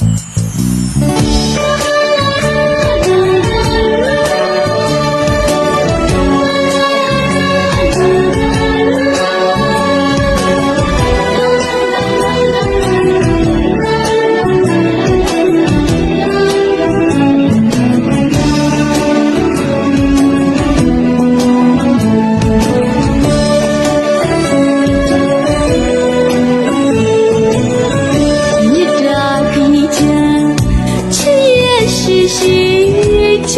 Mm-hmm.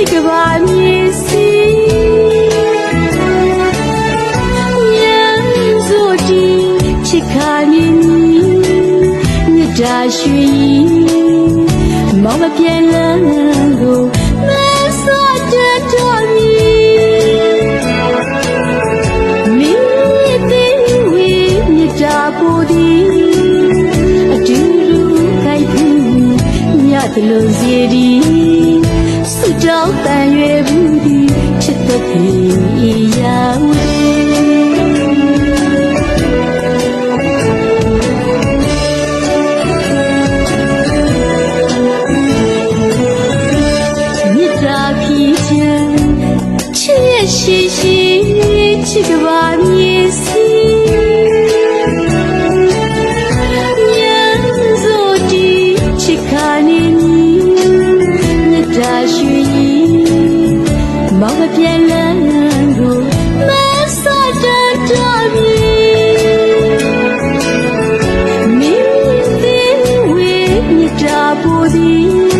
ချစ်ကဘာမြေစီညံစို့တီချစ်ခါနေနီမြစ်တာရွှေမောင်မပြဲလန်းလို့မဆော့တဲ့တော်မီမင်းရဲ့သေးဝေးမြတ်တာပိုဒီအတူတူခိုက်ဘူးမြတ်တလုံးစီဒီ စွတောင်းတန်ရွယ်ဘူးဒီချစ်တဲ့ဖေးရာဝေမြတ်တာခီးချမ်းချစ်ရဲ့ရှိရှိချစ်ကဘာမြေစီ ဝေး